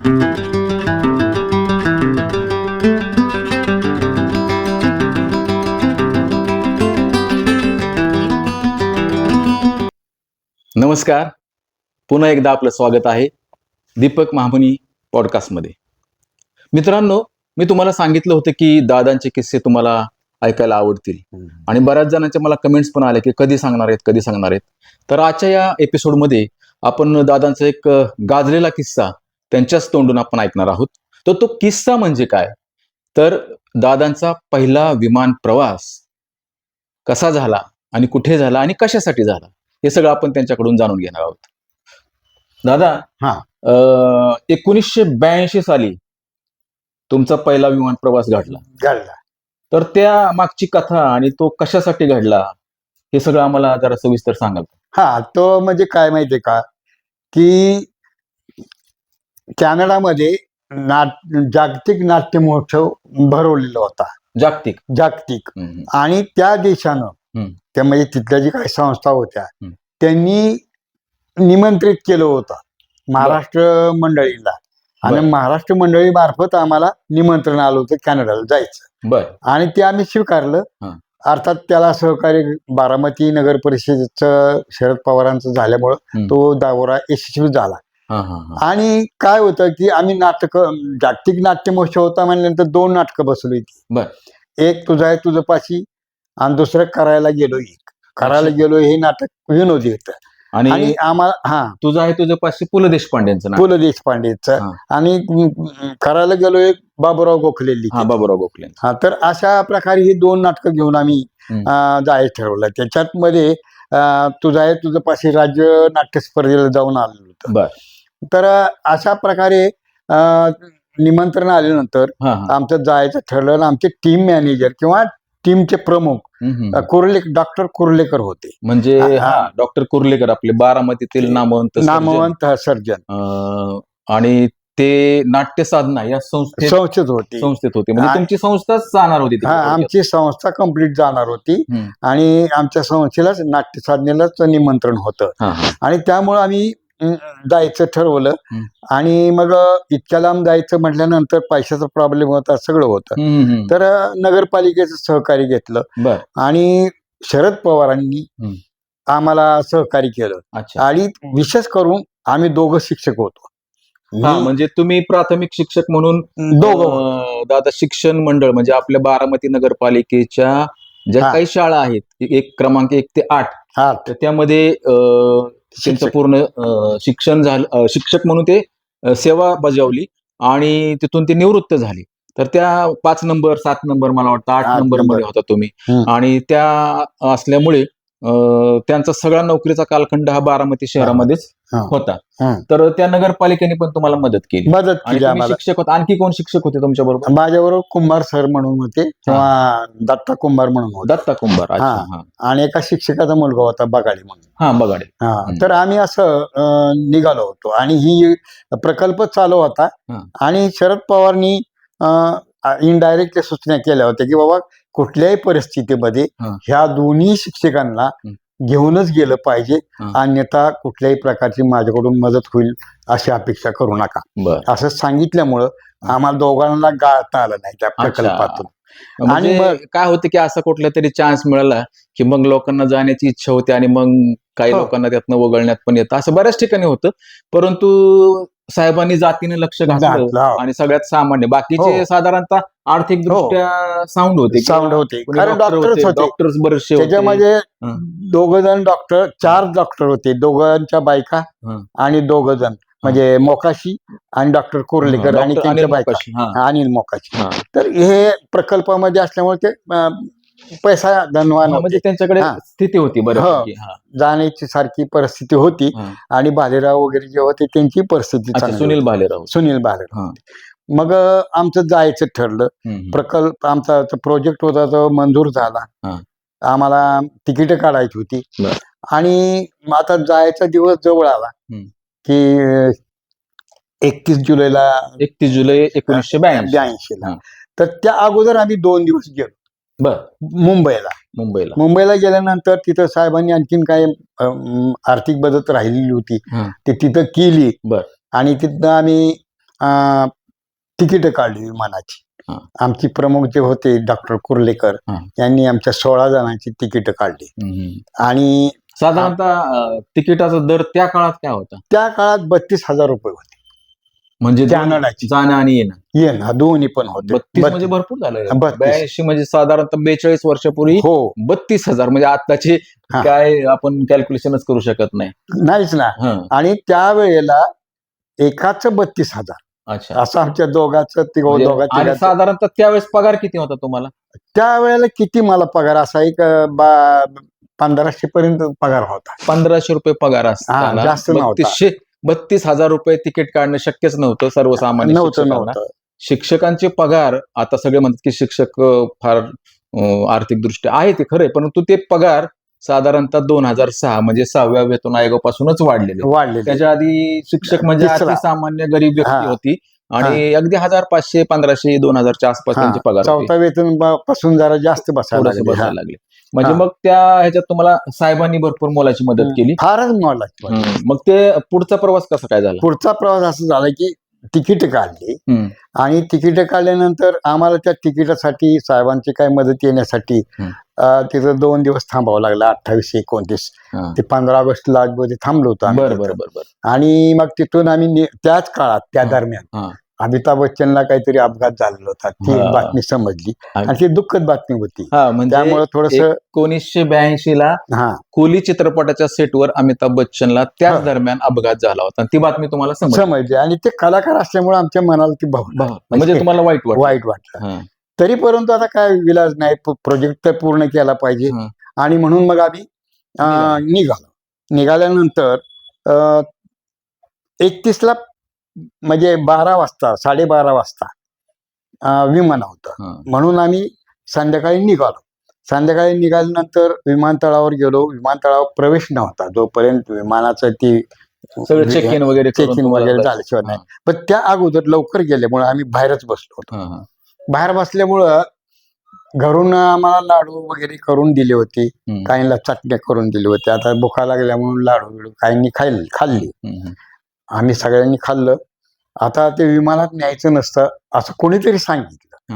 नमस्कार. पुन्हा एकदा आपलं स्वागत आहे दीपक महामुनी पॉडकास्टमध्ये मित्रांनो मी तुम्हाला सांगितलं होतं की दादांचे किस्से तुम्हाला ऐकायला आवडतील. आणि बऱ्याच जणांच्या मला कमेंट्स पण आले की कधी सांगणार आहेत कधी सांगणार आहेत. तर आजच्या या एपिसोडमध्ये आपण दादांचा एक गाजलेला किस्सा त्यांच्याच तोंडून आपण ऐकणार आहोत. तर तो किस्सा म्हणजे काय? तर दादांचा पहिला विमान प्रवास कसा झाला आणि कुठे झाला आणि कशासाठी झाला? हे सगळं आपण त्यांच्याकडून जाणून घेणार आहोत. दादा हा. एकोणीसशे ब्याऐंशी साली तुमचा पहिला विमान प्रवास घडला. घडला. तर त्या मागची कथा आणि तो कशासाठी घडला हे सगळं आम्हाला जरा सविस्तर सांगाल? हा तो म्हणजे काय माहितीये का? की कॅनडामध्ये नाट जागतिक नाट्य महोत्सव भरवलेला होता जागतिक जागतिक. आणि त्या देशानं. त्या म्हणजे तिथल्या जी काही संस्था होत्या. त्यांनी निमंत्रित केलं होतं महाराष्ट्र मंडळीला आणि. महाराष्ट्र मंडळी मार्फत आम्हाला निमंत्रण आलं होतं कॅनडाला जायचं बर आणि ते आम्ही स्वीकारलं. अर्थात त्याला सहकार्य बारामती नगर परिषदेचं शरद पवारांचं झाल्यामुळं. तो दावरा यशस्वी झाला आणि काय होतं की आम्ही नाटक जागतिक नाट्य महोत्सव होता म्हणल्यानंतर दोन नाटकं होती बर. एक तुझा आहे तुझं पाशी आणि दुसरं करायला गेलो एक. करायला. गेलो हे नाटक विनोदी होतं. आणि आम्हाला हा. तुझं आहे तुझं पाचशे पु ल देशपांडेंचं पु ल देशपांडेचं. आणि करायला गेलो एक बाबूराव गोखले हा. बाबूराव गोखले. हा तर अशा प्रकारे ही दोन नाटकं घेऊन आम्ही जायचं ठरवलं. त्याच्यात मध्ये तुझा आहे तुझं पाशी राज्य नाट्य स्पर्धेला जाऊन आलेलो होतं. बर. तर अशा प्रकारे निमंत्रण आल्यानंतर आमचं जायचं ठरलं आणि आमचे टीम मॅनेजर किंवा टीमचे प्रमुख कुर्ले डॉक्टर कुर्लेकर होते. म्हणजे हा, डॉक्टर कुर्लेकर आपले बारामतीतील नामवंत. नामवंत सर्जन आणि ते नाट्य साधना या संस्थेत संस्थेत होते. संस्थेत होते. म्हणजे तुमची संस्थाच जाणार होती. आमची संस्था कंप्लीट जाणार होती. आणि आमच्या संस्थेलाच नाट्य साधनेलाच निमंत्रण होतं. आणि त्यामुळं आम्ही जायचं ठरवलं. आणि मग इतक्या लांब जायचं म्हटल्यानंतर पैशाचा प्रॉब्लेम होता सगळं होतं. तर नगरपालिकेचं सहकार्य घेतलं. आणि शरद पवारांनी. आम्हाला सहकार्य केलं. आणि विशेष करून आम्ही दोघं शिक्षक होतो. हा म्हणजे तुम्ही प्राथमिक शिक्षक म्हणून दोघं दादा शिक्षण मंडळ म्हणजे आपल्या बारामती नगरपालिकेच्या ज्या. काही शाळा आहेत एक क्रमांक एक ते आठ त्यामध्ये त्यांचं. पूर्ण शिक्षण झालं शिक्षक म्हणून ते सेवा बजावली आणि तिथून ते निवृत्त झाले तर त्या पाच नंबर सात नंबर मला वाटतं आठ नंबर. मध्ये होता तुम्ही. आणि त्या असल्यामुळे त्यांचा सगळा नोकरीचा कालखंड हा बारामती शहरामध्येच. होता. तर त्या नगरपालिकेने पण तुम्हाला मदत केली. मदत केली आम्हाला. शिक्षक होता. आणखी कोण शिक्षक होते तुमच्या बरोबर माझ्याबरोबर कुंभार सर म्हणून होते. किंवा दत्ता कुंभार म्हणून होते. दत्ता कुंभार आणि एका शिक्षकाचा मुलगा होता बगाडी म्हणून. हा हा. हम्म. तर आम्ही असं निघालो होतो. आणि ही प्रकल्प चालू होता. आणि शरद पवारनी इनडायरेक्टली सूचना केल्या होत्या की बाबा कुठल्याही परिस्थितीमध्ये हा. ह्या दोन्ही शिक्षकांना. घेऊनच गेलं पाहिजे हा. अन्यथा कुठल्याही प्रकारची माझ्याकडून मदत होईल अशी अपेक्षा करू नका बर असं सांगितल्यामुळं आम्हाला दोघांना गाळता आलं नाही त्या प्रकल्पातून म्हणजे मग- काय होतं की असा कुठला तरी चान्स मिळाला की मग लोकांना जाण्याची इच्छा होते आणि मग काही हो. लोकांना त्यातनं वगळण्यात पण येतं असं बऱ्याच ठिकाणी होतं परंतु साहेबांनी जातीने लक्ष घातलं हो. आणि सगळ्यात सामान्य बाकीचे हो. साधारणतः आर्थिक दृष्ट्या साऊंड होते साऊंड होते कारण डॉक्टरच होते डॉक्टर्स बरेचसे त्याच्यामध्ये. दोघ जण डॉक्टर चार डॉक्टर होते दोघांच्या बायका. आणि दोघ जण म्हणजे मोकाशी आणि डॉक्टर कुर्लेकर आणि डॉक्टर त्यांच्या अनिल बायका मोकाशी, हा. अनिल मोकाशी हा. तर हे प्रकल्पामध्ये असल्यामुळे ते अं, पैसा धनवान म्हणजे होते. त्यांच्याकडे हा. स्थिती होती बऱ्यापैकी हा. जाण्याची सारखी परिस्थिती होती हा. आणि भालेराव वगैरे जे होते त्यांची परिस्थिती अच्छा चांगली सुनील होती. भालेराव सुनील भालेराव हा. मग अं, आमचं जायचं ठरलं हम्म. प्रकल्प आमचा प्रोजेक्ट होता तो मंजूर झाला. आम्हाला तिकीट काढायची होती बर. आणि मग आता जायचा दिवस जवळ आला हम्म. की एकतीस जुलैला एकतीस जुलै एकोणीसशे ब्याऐंशी ब्याऐंशीला हा. तर त्या अगोदर आम्ही दोन दिवस गेलो बर मुंबईला मुंबईला मुंबईला गेल्यानंतर तिथं साहेबांनी आणखीन काय आर्थिक मदत राहिलेली होती हा. ती तिथं केली बर. आणि तिथं आम्ही तिकीट काढली विमानाची हा. आमची प्रमुख जे होते डॉक्टर कुर्लेकर हा. यांनी आमच्या सोळा जणांची तिकीट काढली हम्म. आणि साधारणतः तिकिटाचा दर त्या काळात काय होता? त्या काळात बत्तीस हजार रुपये होते. म्हणजे जाणं आणि येणं. ये ना दोन्ही पण होते. बत्तीस बत्तीस. म्हणजे भरपूर झालं. बत्तीस. ब्याऐंशी म्हणजे साधारणतः बेचाळीस वर्षापूर्वी हो. बत्तीस हजार. म्हणजे आताचे हा. काय आपण कॅल्क्युलेशनच करू शकत नाही. नाहीच ना. हं, आणि त्यावेळेला एकाच बत्तीस हजार. अच्छा. असं आमच्या दोघाचं तिघ म्हणजे- दोघा आणि तिघाचं. साधारणतः त्यावेळेस पगार किती होता तुम्हाला? त्यावेळेला किती मला पगार? असा एक अं, बा- पंधराशे पर्यंत पगार होता पंधराशे रुपये पगार असताना जास्त नव्हता. बत्तीसशे बत्तीस हजार रुपये तिकीट काढणं शक्यच नव्हतं सर्वसामान्य नव्हतं शिक्षकांना. नव्हतं शिक्षकांचे पगार आता सगळे म्हणतात की शिक्षक अं, फार अं, आर्थिकदृष्ट्या आहे ते खरे परंतु ते पगार साधारणतः दोन हजार सहा म्हणजे सहाव्या वेतन आयोगापासूनच वाढलेले वाढलेले त्याच्या आधी शिक्षक म्हणजे तिसरा. अति सामान्य गरीब व्यक्ती हा. होती आणि अगदी हजार पाचशे पंधराशे दोन हजारच्या आसपास त्यांचे पगार होते. चौथा वेतन ब- पासून जरा जास्त बसायला थोडंसं लागले. बसायला लागले म्हणजे. मग त्या ह्याच्यात तुम्हाला साहेबांनी भरपूर मोलाची मदत. केली फारच मला हम्म. मग ते पुढचा प्रवास कसा काय झाला पुढचा प्रवास असं झाला की तिकीट काढली. आणि तिकीट काढल्यानंतर आम्हाला त्या तिकिटासाठी साहेबांची काय मदत येण्यासाठी तिथं दोन दिवस थांबावं लागलं अठ्ठावीस एकोणतीस. ते पंधरा ऑगस्टला मध्ये थांबलो होतो आणि मग तिथून आम्ही त्याच काळात त्या. दरम्यान. अमिताभ बच्चनला काहीतरी अपघात झालेला होता ती हा. बातमी समजली. आणि- ती दुःखद बातमी होती. हा म्हणजे त्यामुळे थोडस एकोणीसशे ब्याऐंशी ला हा. कोली चित्रपटाच्या सेटवर अमिताभ बच्चनला त्याच हा. दरम्यान अपघात झाला होता. आणि ती बातमी तुम्हाला समजली. समजली. आणि ते कलाकार असल्यामुळे आमच्या मनाला ती भाव बा- म्हणजे तुम्हाला वाईट वाटलं. वाईट वाटलं. तरी परंतु आता काय विलाज नाही प्रोजेक्ट तर पूर्ण केला पाहिजे. हा. आणि म्हणून मग आम्ही. अं, निघालो. निघाल्यानंतर एकतीसला म्हणजे बारा वाजता साडेबारा वाजता विमान होतं. म्हणून आम्ही संध्याकाळी निघालो संध्याकाळी निघाल्यानंतर विमानतळावर गेलो विमानतळावर प्रवेश नव्हता जोपर्यंत विमानाचं ती सगळं चेक इन वगैरे चेक इन वगैरे. झाल्याशिवाय नाही पण त्या अगोदर लवकर गेल्यामुळे आम्ही बाहेरच बसलो होतो. बाहेर बसल्यामुळं घरून आम्हाला लाडू वगैरे करून दिले होते. काहींना चटण्या करून दिले होते आता भुका लागल्या म्हणून लाडू बिडू काहींनी खाल्ली खाल्ली. आम्ही सगळ्यांनी खाल्लं आता ते विमानात न्यायचं नसतं असं कोणीतरी सांगितलं.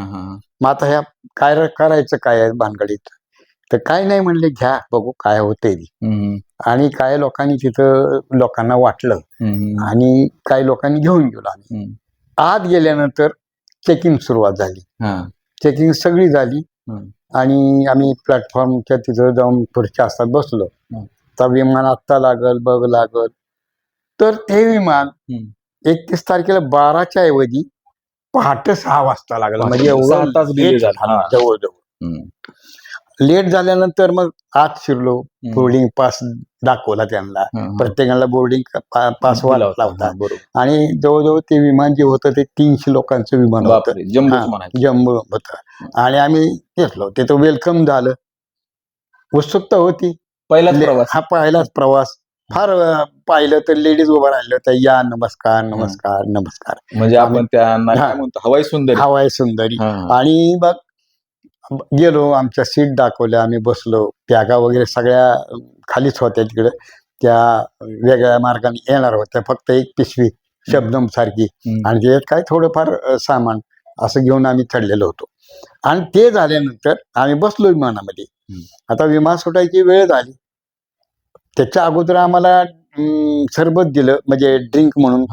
मग आता ह्या काय करायचं काय आहे भानगडीत तर काय नाही म्हणले घ्या बघू काय होतंय ते. हम्म, आणि काय लोकांनी तिथं लोकांना वाटलं आणि काही लोकांनी घेऊन गेलो आम्ही. आत गेल्यानंतर चेकिंग सुरुवात झाली. चेकिंग सगळी झाली. आणि आम्ही प्लॅटफॉर्मच्या तिथं जाऊन खुर्च्या असतात बसलो. तर विमान आत्ता लागल बघ लागल तर ते विमान. एकतीस तारखेला बाराच्या ऐवजी पहाटे सहा वाजता लागलं. म्हणजे एवढं तास झाला. हा. जवळजवळ. लेट झाल्यानंतर मग आत शिरलो. बोर्डिंग पास दाखवला त्यांना. प्रत्येकाला बोर्डिंग पास बरोबर. आणि जवळजवळ ते विमान जे होतं ते तीनशे लोकांचं विमान होतं. जम्बो होतं. आणि आम्ही घेतलो. तिथं वेलकम झालं. उत्सुकता होती. पहिलाच ले- प्रवास. हा पहिलाच प्रवास. फार पाहिलं तर लेडीज उभं राहिलं तर या नमस्कार नमस्कार नमस्कार. म्हणजे आपण त्यांना. काय म्हणतो? हवाई सुंदर. हवाय सुंदरी. आणि मग गेलो आमच्या सीट दाखवल्या आम्ही बसलो. बॅगा वगैरे सगळ्या खालीच होत्या तिकडे. त्या वेगळ्या मार्गाने येणार होत्या फक्त एक पिशवी शब्दम सारखी. आणि त्याच्यात काय थोडंफार सामान असं घेऊन आम्ही चढलेलो होतो. आणि ते झाल्यानंतर आम्ही बसलो विमानामध्ये. आता विमान सुटायची वेळ झाली. त्याच्या अगोदर आम्हाला अं, सरबत दिलं म्हणजे ड्रिंक म्हणून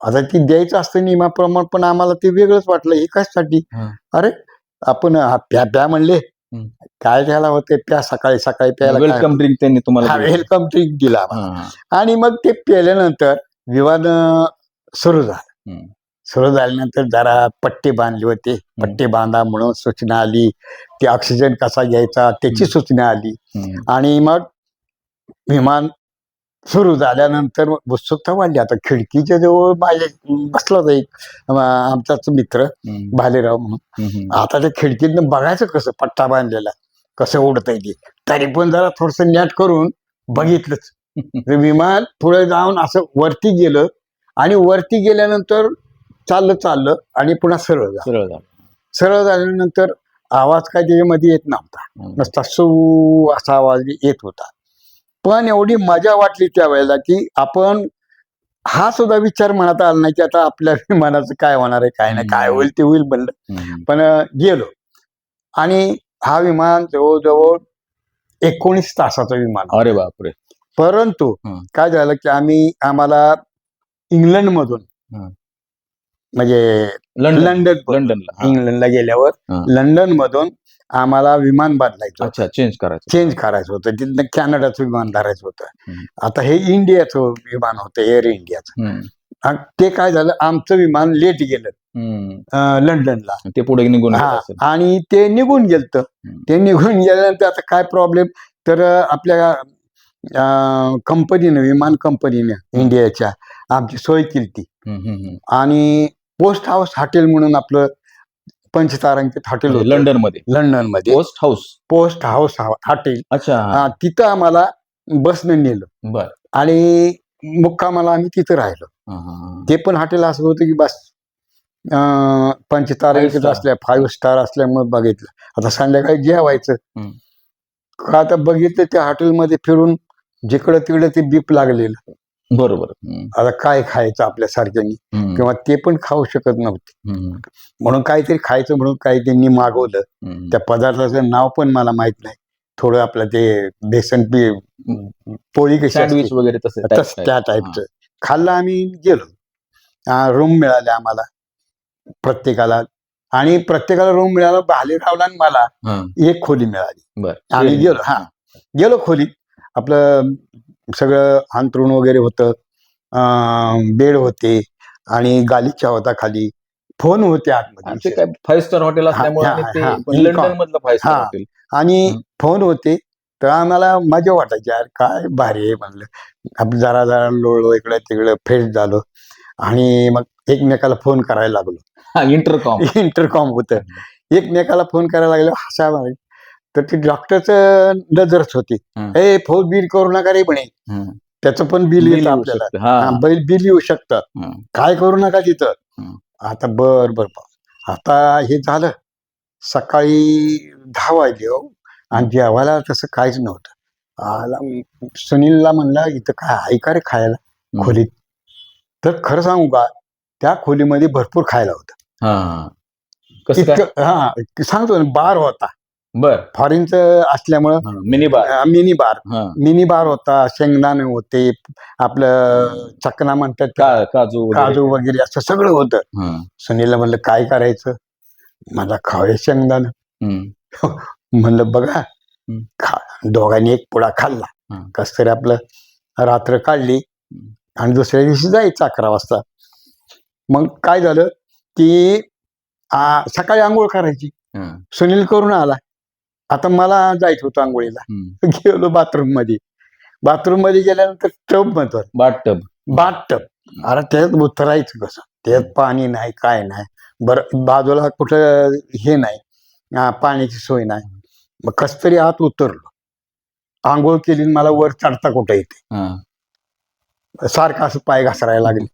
आता ती द्यायचं असतं नियमाप्रमाणे पण आम्हाला ते वेगळंच वाटलं हे कशासाठी हा. अरे आपण हा प्या प्या म्हणले हम्म. काय घ्यायला होते प्या सकाळी सकाळी प्यायला काय- वेलकम ड्रिंक त्यांनी तुम्हाला हा, दिलं. वेलकम ड्रिंक दिला आम्हाला. हा, हा. आणि मग ते प्यायल्यानंतर अं, सुरू झालं हम्म. सुरू झाल्यानंतर जरा पट्टी बांधली होती पट्टी बांधा म्हणून सूचना आली ते ऑक्सिजन कसा घ्यायचा त्याची. सूचना आली हम्म. आणि मग विमान सुरू झाल्यानंतर उत्सुकता वाढली आता खिडकीच्या जवळ माझे बसला एक आमचाच मित्र. भालेराव म्हणून. आता त्या खिडकीतनं बघायचं कसं पट्टा बांधलेला कसं उडतंय ते तरी पण जरा थोडस नॅट करून बघितलंच विमान पुढे जाऊन असं वरती गेलं आणि वरती गेल्यानंतर चाललं चाललं आणि पुन्हा सरळ झालं सरळ झालं. सरळ झाल्यानंतर आवाज काय त्याच्यामध्ये येत नव्हता. नुसता सू असा आवाज येत होता पण एवढी मजा वाटली त्यावेळेला की आपण हा सुद्धा विचार मनात आला नाही की आता आपल्या विमानाचं काय होणार आहे काय नाही काय. होईल ते होईल म्हणलं. पण गेलो आणि हा विमान जवळजवळ एकोणीस तासाचं विमान. अरे बापरे परंतु. काय झालं की आम्ही आम्हाला इंग्लंड मधून. म्हणजे लंडन लंडन लंडनला. इंग्लंडला गेल्यावर. लंडन मधून आम्हाला विमान बदलायचं अच्छा चेंज करायचं चेंज करायचं होतं तिथनं कॅनडाचं विमान धरायचं होतं. आता हे इंडियाचं विमान होतं एअर इंडियाचं हम्म. आणि ते काय झालं आमचं विमान लेट गेलं हम्म. अं, लंडनला ते पुढे निघून गेलं हा असेल. आणि ते निघून गेलत हम्म. ते निघून गेल्यानंतर आता काय प्रॉब्लेम तर अं, आपल्या कंपनीनं विमान कंपनीनं इंडियाच्या आमची सोय केली ती हम्म, हम्म, हम्म. आणि पोस्ट हाऊस हॉटेल म्हणून आपलं पंचतारांकित हॉटेल म्हणजे होतं. लंडनमध्ये लंडनमध्ये post house? Post house hotel. अच्छा. तिथं आम्हाला बसनं नेलं. बर. आणि मुक्कामाला आम्ही तिथं राहिलो. ते पण हॉटेल असं होतं की बस. पंचतारांकित. असल्या फाईव्ह स्टार असल्यामुळे बघितलं. आता संध्याकाळी जेवायचं. का आता बघितलं त्या हॉटेलमध्ये फिरून जिकडं तिकडं ते बीप लागलेलं. बरोबर. आता काय खायचं आपल्यासारख्यांनी किंवा ते पण खाऊ शकत नव्हते. म्हणून काहीतरी खायचं म्हणून काही त्यांनी मागवलं. त्या पदार्थाचं नाव पण मला माहीत नाही. थोडं आपलं ते बेसन पी पोळी कशी वगैरे तसे त्या. टाईपचं खाल्लं आम्ही गेलो. रूम मिळाले आम्हाला. प्रत्येकाला. आणि प्रत्येकाला रूम मिळाला भालेरावला आणि मला. एक खोली मिळाली. आम्ही गेलो. हा. गेलो खोलीत. आपलं सगळं अंतरुण वगैरे होतं. बेड होते आणि गालीचा होता खाली. फोन होते आतमध्ये. काय फाईव्ह स्टार हॉटेल असल्यामुळे आणि. फोन होते. तर आम्हाला मजा वाटायची यार काय भारी आहे म्हणलं. जरा जरा लोळलो इकडे तिकडे फ्रेश झालो. आणि मग एकमेकाला फोन करायला लागलो. इंटरकॉम इंटरकॉम होतं. एकमेकाला फोन करायला लागलो हसा तर ती डॉक्टरचं नजरच होती. हं. फोन बिल करू नका रे म्हणे. त्याचं पण बिल येतं आपल्याला. हा, बैल बिल येऊ शकतं. काय करू नका तिथं. आता बर बर. आता हे झालं. सकाळी दहा वाजले हो. आणि जेवायला तसं काहीच नव्हतं. आला सुनीलला म्हणला इथं काय आहे का रे खायला? खोलीत. तर खरं सांगू का त्या खोलीमध्ये भरपूर खायला होतं. हा. हा सांगतो ना बार होता. बर. फॉरेनचं असल्यामुळं मिनी बार मिनी बार हा. मिनी बार होता शेंगदाणे होते आपलं चकना म्हणतात का काजू वगैरे. काजू वगैरे असं सगळं होतं. हा. सुनीलला म्हणलं काय करायचं? मला खावे शेंगदाणं. हम्म. म्हणलं बघा. खा दोघांनी एक पुडा खाल्ला. हं. कस तरी आपलं रात्र काढली. आणि दुसऱ्या दिवशी जायचं अकरा वाजता. मग काय झालं की आ, सकाळी आंघोळ करायची. हा. सुनील करून आला. आता मला जायचं होतं आंघोळीला. गेलो बाथरूममध्ये. बाथरूममध्ये गेल्यानंतर टब म्हणतो बाट टब बाट टब अरे त्यात उतरायचं कसं? त्यात पाणी नाही काय नाही. बरं बाजूला कुठं हे नाही. हा, पाण्याची सोय नाही. मग कस तरी आत उतरलो. आंघोळ केली मला वर चढता कुठं येते? हा. सारखं असं पाय घसरायला लागले.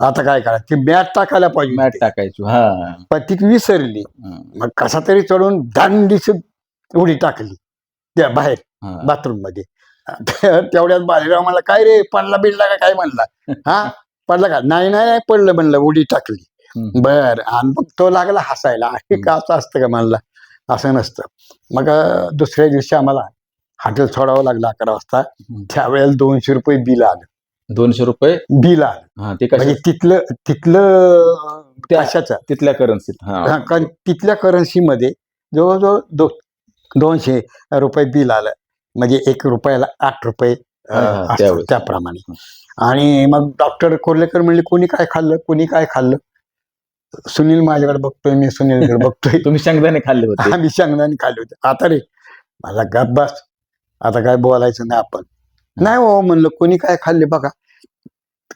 आता काय करायचं? ती मॅट टाकायला पाहिजे मॅट. टाकायचो हा. पण ती विसरली. मग कसा तरी चढून दांडीच उडी टाकली त्या बाहेर हा. बाथरूममध्ये. तेवढ्यात बाजीराव म्हणला काय रे पडला बिडला का काय म्हणला? हा पडला का? नाही नाही पडलं म्हणलं उडी टाकली. बर. आणि मग तो लागला हसायला. अरे का असं असतं का? म्हणला. असं नसतं. मग दुसऱ्या दिवशी आम्हाला हॉटेल सोडावं लागलं अकरा वाजता. त्यावेळेला दोनशे रुपये बिल आलं. दोनशे रुपये? बिल आलं. हा म्हणजे तिथलं तिथलं त्या- कशाचं? तिथल्या करन्सीत हा. हा, कारण तिथल्या करन्सीमध्ये जवळजवळ दोनशे रुपये बिल आलं. म्हणजे एक रुपयाला आठ रुपये हा, त्यावेळेस. त्याप्रमाणे. आणि मग डॉक्टर कोर्लेकर म्हणले कोणी काय खाल्लं? कोणी काय खाल्लं? सुनील माझ्याकडे बघतोय मी सुनीलकडे बघतोय. तुम्ही शेंगदाणे खाल्ले होते. आम्ही शेंगदाणे खाल्ले होते. आता रे मला गप बस. आता काय बोलायचं नाही आपण. नाही हो म्हणलं कोणी काय खाल्ले बघा.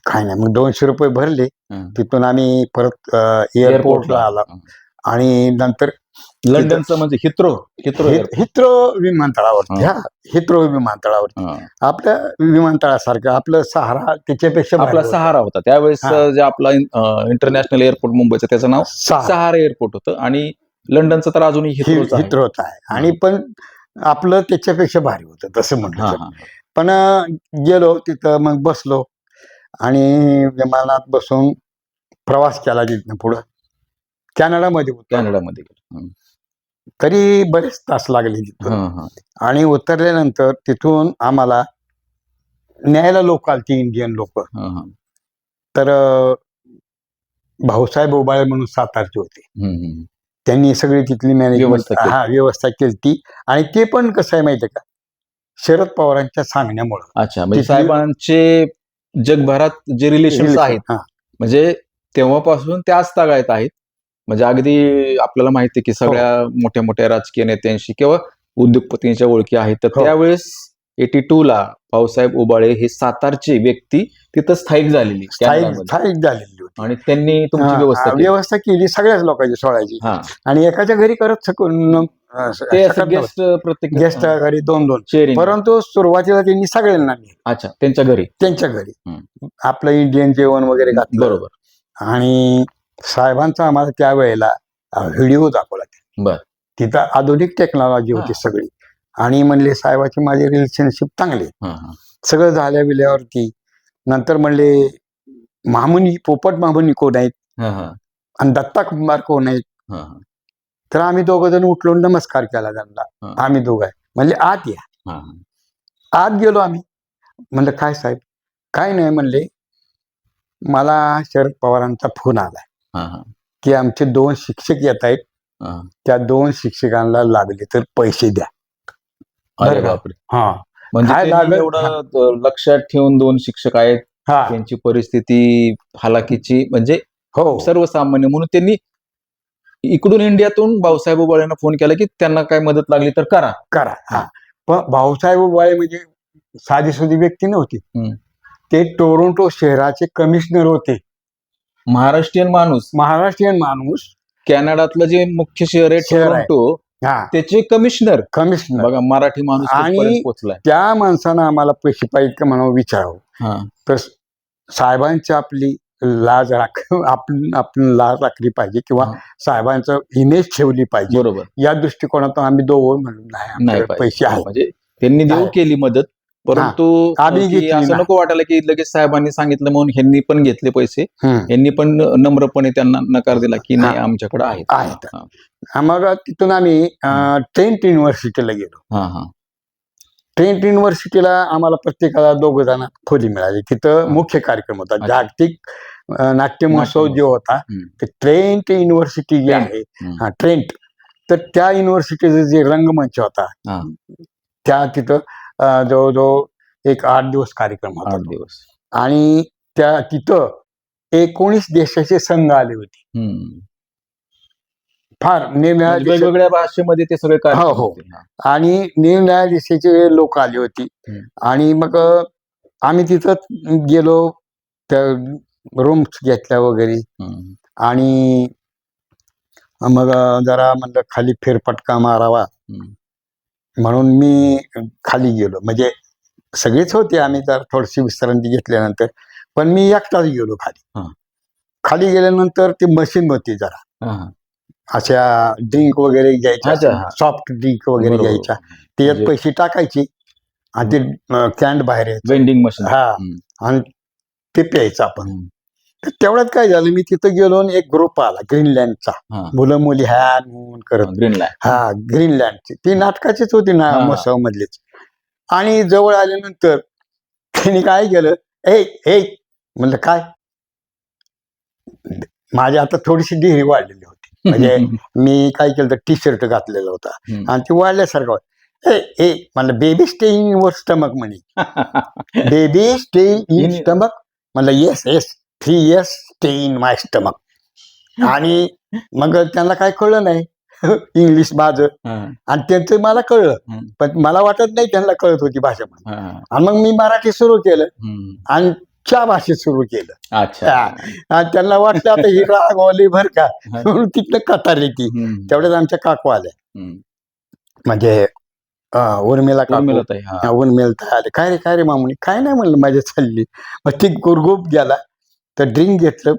काय नाही. मग दोनशे रुपये भरले. हं. तिथून आम्ही परत एअरपोर्टला आला. आणि नंतर लंडनचं म्हणजे हित्रो हित्रो हि- हिथ्रो विमानतळावरती हा. हा हिथ्रो विमानतळावरती. आपल्या विमानतळासारखं आपलं सहारा त्याच्यापेक्षा आपला होतं. सहारा होता त्यावेळेस. जे आपला इंटरनॅशनल एअरपोर्ट मुंबईचं त्याचं नाव सहारा एअरपोर्ट होतं आणि लंडनचं तर अजूनही हित्रोच आहे. आणि पण आपलं त्याच्यापेक्षा भारी होतं तसं म्हटलं. हा. पण गेलो तिथं मग बसलो आणि विमानात बसून प्रवास केला तिथनं पुढं कॅनडामध्ये. कॅनडामध्ये. तरी बरेच तास लागले तिथून. आणि उतरल्यानंतर तिथून आम्हाला न्यायला लोक आलती इंडियन लोक. तर भाऊसाहेब ओबाळे म्हणून सातारचे होते. त्यांनी सगळी तिथली मॅनेजमेंट. हा व्यवस्था केली ती आणि ते पण कसं आहे माहितीये का शरद पवारांच्या सांगण्यामुळं अच्छा म्हणजे साहेबांचे जगभरात जे रिलेशन आहेत म्हणजे तेव्हापासून ते आज तागायत आहेत म्हणजे अगदी आपल्याला माहिती आहे की सगळ्या मोठ्या मोठ्या राजकीय नेत्यांशी किंवा उद्योगपतींच्या ओळखी आहेत. तर हो. त्यावेळेस एटी टू ला भाऊसाहेब उबाळे हे सातारची व्यक्ती तिथं स्थायिक झालेली स्थायिक झालेली होती. आणि त्यांनी तुमची हा, व्यवस्था केली. व्यवस्था केली सगळ्याच लोकांची सोडायची हा. आणि एकाच्या घरी करत गेस्ट प्रत्येक गेस्ट घरी दोन दोन. परंतु सुरुवातीला त्यांनी सगळ्यांना. अच्छा त्यांच्या घरी. त्यांच्या घरी. आपलं इंडियन जेवण वगैरे घातलं. बरोबर. आणि साहेबांचा आम्हाला त्यावेळेला व्हिडिओ दाखवला बर. तिथं आधुनिक टेक्नॉलॉजी होती. सगळी आणि म्हणले साहेबाची माझी रिलेशनशिप चांगली. सगळं झाल्या विल्यावरती नंतर म्हणले मामुनी पोपट मामुनी कोण आहेत. आणि दत्ता कुमार कोण आहेत. तर आम्ही दोघं जण उठलो नमस्कार केला त्यांना. आम्ही दोघं आहे म्हणले आत या. आत गेलो आम्ही म्हणलं काय साहेब काय नाही म्हणले मला शरद पवारांचा फोन आलाय. की आमचे दोन शिक्षक येत आहेत. त्या दोन शिक्षकांना लागले तर पैसे द्या. अरे? बापरे. हा. म्हणजे त्यांनी? एवढं लक्षात ठेवून दोन शिक्षक आहेत त्यांची परिस्थिती हालाकीची म्हणजे हो. सर्वसामान्य. म्हणून त्यांनी इकडून इंडियातून भाऊसाहेब उबाळ्यांना फोन केला की त्यांना काय मदत लागली तर करा. करा हा. पण भाऊसाहेब उबाळे म्हणजे साधी सुधी व्यक्ती नव्हती. ते टोरंटो शहराचे कमिशनर होते. महाराष्ट्रीयन माणूस. महाराष्ट्रीयन माणूस. कॅनडातलं जे मुख्य शहर आहे शहर आहे. टोरंटो हा. त्याचे कमिशनर. कमिशनर. बघा मराठी माणूस आणि- पोहोचलाय. त्या माणसानं आम्हाला पैसे पाहिजे का म्हणून विचारावं. हा. तर साहेबांची आपली लाज राख आपण आपण लाज राखली पाहिजे किंवा हा. साहेबांचं इमेज ठेवली पाहिजे. बरोबर. या दृष्टिकोनातून आम्ही दोघं म्हणून नाही नाही आमच्याकडे पैसे आहेत. म्हणजे त्यांनी देऊ आहे. केली मदत परंतु आम्ही असं. नको वाटायला की लगेच साहेबांनी सांगितलं म्हणून ह्यांनी पण घेतले पैसे. यांनी पण नम्रपणे त्यांना नकार दिला की नाही. आमच्याकडे आहेत मग तिथून आम्ही ट्रेंट युनिव्हर्सिटीला गेलो ट्रेंट युनिव्हर्सिटीला आम्हाला प्रत्येकाला दोघ जण खोली मिळाली तिथं. मुख्य कार्यक्रम होता. जागतिक नाट्य महोत्सव जो होता. ते ट्रेंट युनिव्हर्सिटी जी. आहे. हा ट्रेंट तर त्या युनिव्हर्सिटीचा जे रंगमंच होता. त्या तिथं जवळजवळ एक आठ दिवस कार्यक्रम होता आठ. दिवस आणि त्या तिथं एकोणीस देशाचे संघ आले होते हम्म. फार म्हणजे वेगवेगळ्या भाषेमध्ये ते सगळे हो, हो. हा. आणि निरनिळ्या देशाचे लोक आली होती. आणि मग आम्ही तिथं गेलो त्या रूम्स घेतल्या वगैरे. आणि मग जरा म्हणलं खाली फेरफटका मारावा. म्हणून मी खाली गेलो म्हणजे सगळेच होते आम्ही तर थोडीशी विश्रांती घेतल्यानंतर पण मी एकटाच गेलो खाली. खाली गेल्यानंतर ती मशीन होती जरा. अशा ड्रिंक वगैरे घ्यायच्या. सॉफ्ट ड्रिंक वगैरे. घ्यायच्या त्याच्यात म्हणजे- पैसे टाकायचे आणि ते कॅन्ड बाहेर वेंडिंग मशीन हा. आणि ते प्यायचं आपण तेवढ्यात काय झालं मी तिथं गेलो आणि एक ग्रुप आला ग्रीनलँडचा हा. मुलं मुली हॅन म्हणून करत ग्रीनलँड हा ग्रीनलँडची ती नाटकाचीच होती ना हा. मसाव मधलीच आणि जवळ आल्यानंतर त्यांनी काय केलं ए ए म्हणलं काय? माझी आता थोडीशी डिही वाढलेली होती. म्हणजे मी काय केलं तर टी शर्ट घातलेला होता. हम्म. आणि ते वाढल्यासारखं. ए ए म्हणलं baby stay in your stomach म्हणे. Baby stay in In- stomach म्हणलं yes yes three years stay in my stomach आणि मग त्यांना काय कळलं नाही. इंग्लिश माझं. आणि त्यांचं मला कळलं. पण मला वाटत नाही त्यांना कळत होती भाषा म्हणून. आणि मग मी मराठी सुरू केलं. आणि त्या भाषेत सुरू केलं. अच्छा. आणि त्यांना वाटलं आता ही रागवली भर का. म्हणून तिथनं कतारली ती. तेवढ्याच आमच्या काकू आल्या. म्हणजे उर्मिला काकू. उर्मिलाताई, उर्मिला आले काय रे काय रे मामुनी? काय नाही म्हणलं माझ्या चालली. मग ती गुरगुप गेला. तर ड्रिंक घेतलं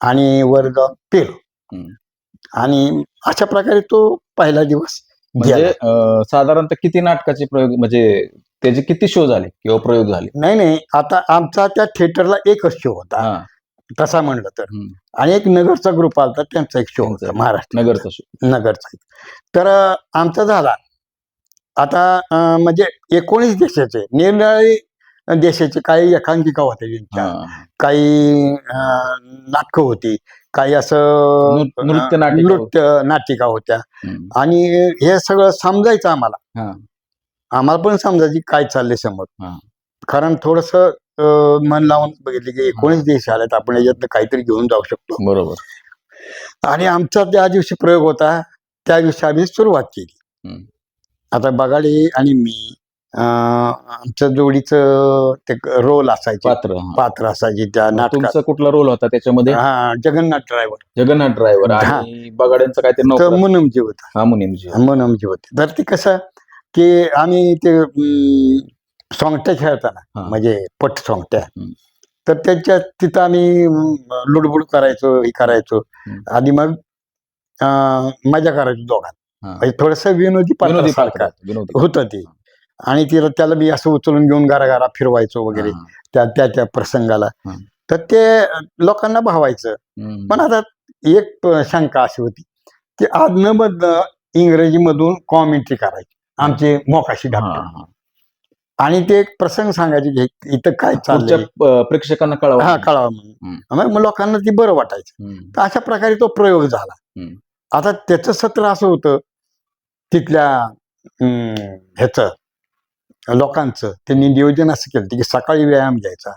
आणि वर जाऊन पेलो. आणि अशा प्रकारे तो पहिला दिवस म्हणजे साधारणतः किती नाटकाचे प्रयोग म्हणजे त्याचे किती शो झाले किंवा प्रयोग झाले? नाही नाही. आता आमचा त्या थिएटरला एकच शो होता. तसा म्हणलं तर. आणि एक नगरचा ग्रुप आलता त्यांचा एक शो. होता महाराष्ट्र नगरचा शो नगरचा. तर आमचा झाला. आता म्हणजे एकोणीस देशाचे निरनिराळे देशाचे काही एकांकिका होत्या त्यांच्या. काही नाटकं होती. काही असं नृत्य नाटिका नृत्य नाटिका होत्या. आणि हे सगळं समजायचं आम्हाला. हा. आम्हाला पण समजायची काय चाललंय समोर. कारण थोडस मन लावून बघितलं की एकोणीस देश आलेत. आपण याच्यातनं काहीतरी घेऊन जाऊ शकतो. बरोबर. आणि आमचा त्या दिवशी प्रयोग होता. त्या दिवशी आम्ही सुरुवात केली. आता बगाडे आणि मी आमचं जोडीचं ते रोल असायचे. पात्र हा. पात्र असायचे त्या नाटकात. तुमचा कुठला रोल होता त्याच्यामध्ये? हा जगन्नाथ ड्रायव्हर जगन्नाथ ड्रायव्हर हा. आणि बगाड्यांचं काय ते तर नोकर मनमजी होता. हार्मोनियमची मनमजी होते. तर ते कसं की आम्ही ते सोंगट्या खेळताना हा. म्हणजे पट सोंगट्या. हम्म. तर त्याच्या तिथं आम्ही अं, लुडबुड करायचो हे करायचो. हम्म. आणि मग अं, मजा करायचो दोघांत. हा. म्हणजे थोडस विनोदी पात्र होतं ते. आणि तिला त्याला मी असं उचलून घेऊन घराघरा फिरवायचो वगैरे. त्या त्या त्या प्रसंगाला. तर ते लोकांना भावायचं. पण आता एक शंका अशी होती की आदनं मधनं इंग्रजीमधून कॉमेंट्री करायची आमचे मोकाशी हा. आणि ते एक प्रसंग सांगायचे की इथं काय चाललंय प्रेक्षकांना कळवा हा कळावं म्हणून मग लोकांना ती बरं वाटायचं. तर अशा प्रकारे तो प्रयोग झाला. आता त्याचं सत्र असं होतं तिथल्या ह्याचं लोकांचं. त्यांनी नियोजन असं केलं की सकाळी व्यायाम घ्यायचा.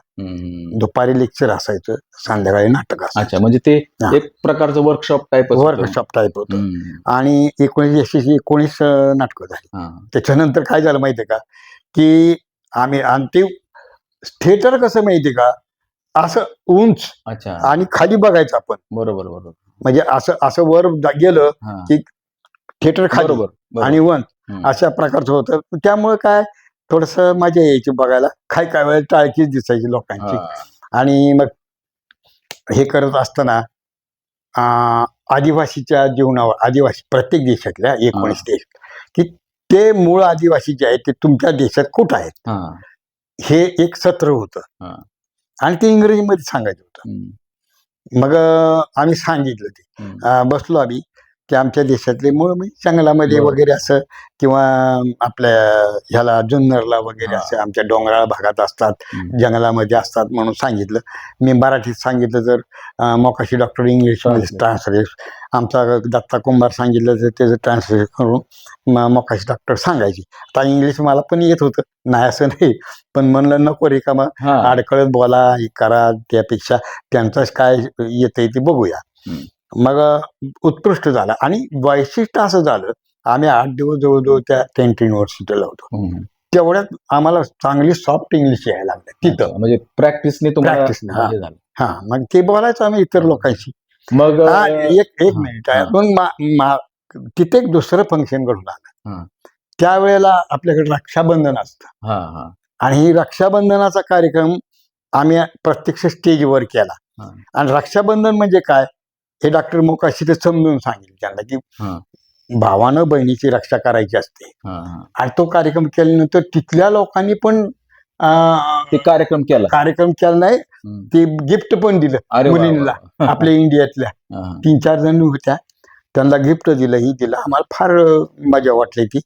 दुपारी लेक्चर असायचं संध्याकाळी नाटक असायचं. अच्छा म्हणजे ते. एक प्रकारचं वर्कशॉप टाईप वर्कशॉप टाईप होतं. आणि एकोणीसशे एकशे एकोणीस नाटकं झाली. त्याच्यानंतर काय झालं माहितीये का? की आम्ही आणि ते थिएटर कसं माहितीये का? असं उंच अच्छा. आणि खाली बघायचं आपण. बरोबर बरोबर. म्हणजे असं असं वर गेलं हा. थिएटर खाली. आणि वन. अशा प्रकारचं होतं. त्यामुळे काय? थोडस मजा यायची बघायला. काय काय वेळेला टाळकीच दिसायची लोकांची. आणि मग हे करत असताना आदिवासीच्या जीवनावर आदिवासी प्रत्येक देशातल्या एकोणीस देश की ते मूळ आदिवासी जे आहेत ते तुमच्या देशात कुठं आहेत? हा. हे एक सत्र होतं. आणि ते इंग्रजीमध्ये सांगायचं होतं. मग आम्ही सांगितलं ते. बसलो आम्ही. की आमच्या देशातले मूळ म्हणजे जंगलामध्ये बरोबर. वगैरे असं किंवा आपल्या ह्याला जुन्नरला वगैरे हा. असं आमच्या डोंगराळ भागात असतात हम्म. जंगलामध्ये असतात म्हणून सांगितलं मी मराठीत सांगितलं तर अं, मोकाशी डॉक्टर इंग्लिशमध्ये. ट्रान्सलेट आमचा दत्ता कुंभार सांगितलं तर त्याचं ट्रान्सलेट करून म- मोकाशी डॉक्टर सांगायची आता इंग्लिश मला पण येत होतं नाही असं नाही पण म्हणलं नको रे का मग हा. अडकळत बोला हे करा त्यापेक्षा त्यांचंच काय येतंय ते बघूया हम्म. मग उत्कृष्ट झालं. आणि वैशिष्ट्य असं झालं आम्ही आठ दिवस जवळजवळ त्या टेंट युनिव्हर्सिटीला होतो. तेवढ्यात आम्हाला चांगली सॉफ्ट इंग्लिश यायला लागलं. तिथं. म्हणजे प्रॅक्टिसने तुम्हाला Practice ने, हा. मग ते बोलायचं आम्ही इतर लोकांशी. मग एक एक मिनिट आहे. मग तिथे एक दुसरं फंक्शन घडून आलं. त्यावेळेला आपल्याकडे रक्षाबंधन असतं. आणि ही रक्षाबंधनाचा कार्यक्रम आम्ही प्रत्यक्ष स्टेजवर केला. आणि रक्षाबंधन म्हणजे काय? हे डॉक्टर मोकाशी ते समजून सांगितलं त्यांना की. भावानं बहिणीची रक्षा करायची असते. आणि तो कार्यक्रम केल्यानंतर तिथल्या लोकांनी पण कार्यक्रम केला. कार्यक्रम केला नाही. ते गिफ्ट पण दिलं मुलींना. आपल्या इंडियातल्या. तीन चार जण होत्या. त्यांना गिफ्ट दिलं ही दिलं. आम्हाला फार मजा वाटली ती.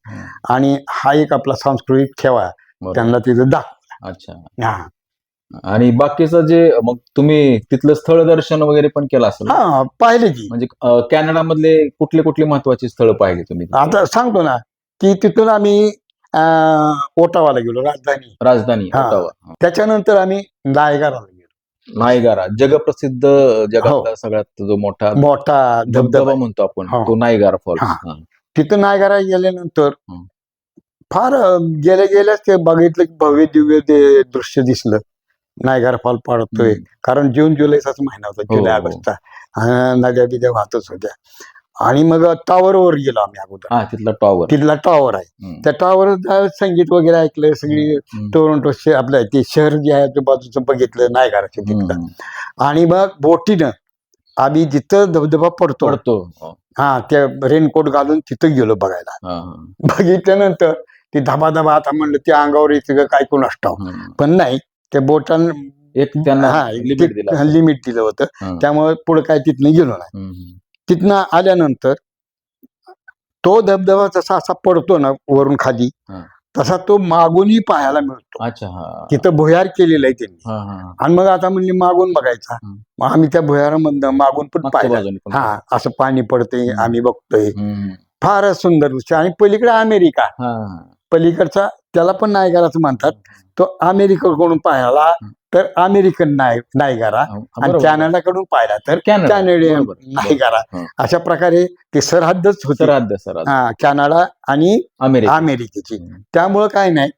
आणि हा एक आपला सांस्कृतिक ठेवा. त्यांना तिथं दाखव अच्छा. हा. आणि बाकीचं जे मग तुम्ही तिथलं स्थळ दर्शन वगैरे पण केलं असेल? हा पाहिले की म्हणजे अं, कॅनडामधले कुठले कुठले महत्वाची स्थळं पाहिली तुम्ही आता सांगतो ना की तिथून आम्ही अं, ओटावाला गेलो राजधानी राजधानी हा. ओटावा. त्याच्यानंतर आम्ही नायगाराला गेलो नायगारा जगप्रसिद्ध जगातला सगळ्यात जो मोठा मोठा धबधबा धबधबा म्हणतो आपण हो. तो नायगारा फॉल्स हा. हा. तिथं नायगारा गेल्यानंतर हं. फार अं, गेल्या गेल्याच ते बघितलं की भव्य दिव्य ते दृश्य दिसलं नायगारा फॉल पडतोय. हम्म. कारण जून जुलैचाच महिना होता हो, जुलै हो. ऑगस्टचा नद्या बिद्या वाहतच होत्या. आणि मग टॉवरवर गेलो आम्ही अगोदर. हा तिथला टॉवर तिथला टॉवर आहे. त्या टॉवर संगीत वगैरे ऐकलं सगळी टोरंटो आपलं ते शहर जे आहे ते बाजूचं बघितलं नायगाराचं तिथलं. आणि मग बोटीनं आम्ही जिथं धबधबा पडतो. पडतो. हो. त्या रेनकोट घालून तिथं गेलो बघायला. बघितल्यानंतर ते धबा धबा आता म्हणलं ते अंगावर येते काय कोण असतं. पण नाही. त्या बोटां एक त्यांना लिमिट दिला लिमिट दिलं होतं हा. त्यामुळे पुढे काय तिथनं गेलो नाही. तिथनं आल्यानंतर तो धबधबा जसा असा पडतो ना वरून खाली हा. तसा तो मागूनही पाहायला मिळतो हा तिथं भुयार केलेलं आहे त्यांनी हा, हा. आणि मग आता म्हणजे मागून बघायचा. मग आम्ही त्या भुयारामधनं मागून पण पाहिलं. हा असं पाणी पडतंय. आम्ही बघतोय. फारच सुंदर दृश्य आणि पलीकडे अमेरिका हा. पलीकडचा त्याला पण नायगाराचं म्हणतात तो अमेरिकेकडून पाहायला. तर अमेरिकन नाय नायगारा हा, आणि. कॅनडाकडून पाहिला तर कॅनडा. कॅनेडियन. नायगारा हा. अशा प्रकारे ते सरहद्दच होती सराध्य हा कॅनडा आणि अमेरिका अमेरिकेची. त्यामुळं काय नाही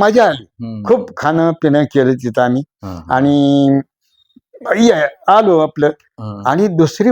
मजा आली. खूप खाणं पिणं केलं तिथं आम्ही. आणि आलो आपलं. आणि दुसरी